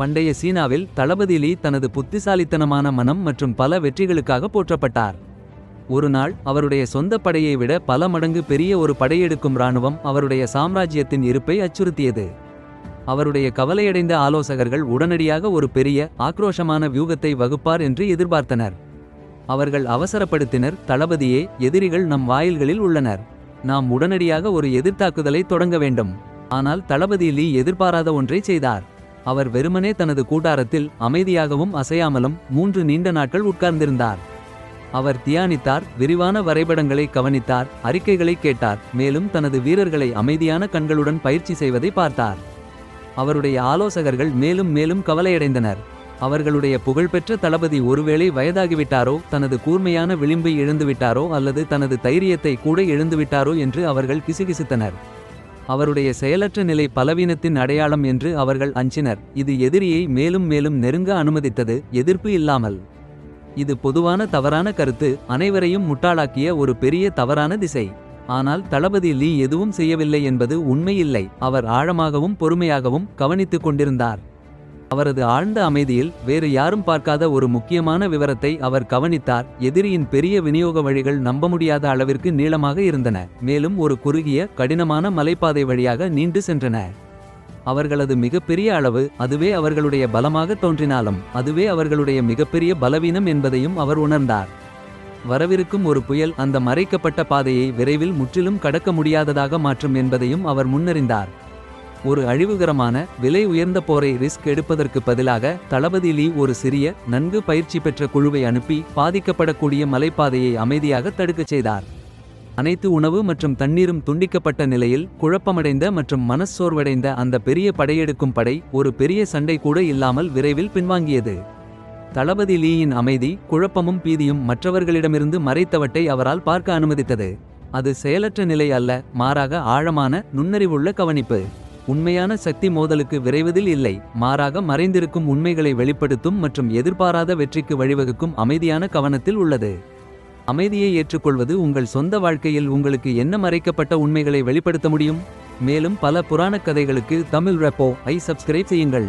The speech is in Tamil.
பண்டைய சீனாவில் தளபதி லீ தனது புத்திசாலித்தனமான மனம் மற்றும் பல வெற்றிகளுக்காக போற்றப்பட்டார். ஒரு நாள் அவருடைய சொந்த படையை விட பல மடங்கு பெரிய ஒரு படையெடுக்கும் இராணுவம் அவருடைய சாம்ராஜ்யத்தின் இருப்பை அச்சுறுத்தியது. அவருடைய கவலையடைந்த ஆலோசகர்கள் உடனடியாக ஒரு பெரிய ஆக்ரோஷமான வியூகத்தை வகுப்பார் என்று எதிர்பார்த்தனர். அவர்கள் அவசரப்படுத்தினர் தளபதியே எதிரிகள் நம் வாயில்களில் உள்ளனர். நாம் உடனடியாக ஒரு எதிர்த்தாக்குதலை தொடங்க வேண்டும். ஆனால் தளபதி லீ எதிர்பாராத ஒன்றை செய்தார். அவர் வெறுமனே தனது கூடாரத்தில் அமைதியாகவும் அசையாமலும் மூன்று நீண்ட நாட்கள் உட்கார்ந்திருந்தார். அவர் தியானித்தார் விரிவான வரைபடங்களை கவனித்தார் அறிக்கைகளை கேட்டார் மேலும் தனது வீரர்களை அமைதியான கண்களுடன் பயிற்சி செய்வதை பார்த்தார். அவருடைய ஆலோசகர்கள் மேலும் மேலும் கவலையடைந்தனர். அவர்களுடைய புகழ்பெற்ற தளபதி ஒருவேளை வயதாகிவிட்டாரோ தனது கூர்மையான விளிம்பை இழந்துவிட்டாரோ அல்லது தனது தைரியத்தை கூட இழந்துவிட்டாரோ என்று அவர்கள் கிசுகிசுத்தனர் அவருடைய செயலற்ற நிலை பலவீனத்தின் அடையாளம் என்று அவர்கள் அஞ்சினர். இது எதிரியை மேலும் மேலும் நெருங்க அனுமதித்தது எதிர்ப்பு இல்லாமல். இது பொதுவான தவறான கருத்து அனைவரையும் முட்டாளாக்கிய ஒரு பெரிய தவறான திசை. ஆனால் தளபதி லீ எதுவும் செய்யவில்லை என்பது உண்மையில்லை அவர் ஆழமாகவும் பொறுமையாகவும் கவனித்துக் கொண்டிருந்தார். அவரது ஆழ்ந்த அமைதியில் வேறு யாரும் பார்க்காத ஒரு முக்கியமான விவரத்தை அவர் கவனித்தார். எதிரியின் பெரிய விநியோக வழிகள் நம்ப முடியாத அளவிற்கு நீளமாக இருந்தன. மேலும் ஒரு குறுகிய கடினமான மலைப்பாதை வழியாக நீண்டு சென்றன. அவர்களது மிகப்பெரிய அளவு அதுவே அவர்களுடைய பலமாக தோன்றினாலும் அதுவே அவர்களுடைய மிகப்பெரிய பலவீனம் என்பதையும் அவர் உணர்ந்தார். வரவிருக்கும் ஒரு புயல் அந்த மறைக்கப்பட்ட பாதையை விரைவில் முற்றிலும் கடக்க முடியாததாக மாற்றும் என்பதையும் அவர் முன்னறிந்தார். ஒரு அழிவுகரமான விலை உயர்ந்த போரை ரிஸ்க் எடுப்பதற்கு பதிலாக தளபதி லீ ஒரு சிறிய நன்கு பயிற்சி பெற்ற குழுவை அனுப்பி பாதிக்கப்படக்கூடிய மலைப்பாதையை அமைதியாக தடுக்கச் செய்தார். அனைத்து உணவு மற்றும் தண்ணீரும் துண்டிக்கப்பட்ட நிலையில் குழப்பமடைந்த மற்றும் மனச்சோர்வடைந்த அந்த பெரிய படையெடுக்கும் படை ஒரு பெரிய சண்டை கூட இல்லாமல் விரைவில் பின்வாங்கியது. தளபதி லீயின் அமைதி குழப்பமும் பீதியும் மற்றவர்களிடமிருந்து மறைத்தவற்றை அவரால் பார்க்க அனுமதித்தது. அது செயலற்ற நிலை அல்ல மாறாக ஆழமான நுண்ணறிவுள்ள கவனிப்பு. உண்மையான சக்தி மோதலுக்கு விரைவதில் இல்லை. மாறாக மறைந்திருக்கும் உண்மைகளை வெளிப்படுத்தும் மற்றும் எதிர்பாராத வெற்றிக்கு வழிவகுக்கும் அமைதியான கவனத்தில் உள்ளது. அமைதியை ஏற்றுக்கொள்வது உங்கள் சொந்த வாழ்க்கையில் உங்களுக்கு என்ன மறைக்கப்பட்ட உண்மைகளை வெளிப்படுத்த முடியும்? மேலும் பல புராணக் கதைகளுக்கு தமிழ் ரெப்போ ஐ சப்ஸ்கிரைப் செய்யுங்கள்.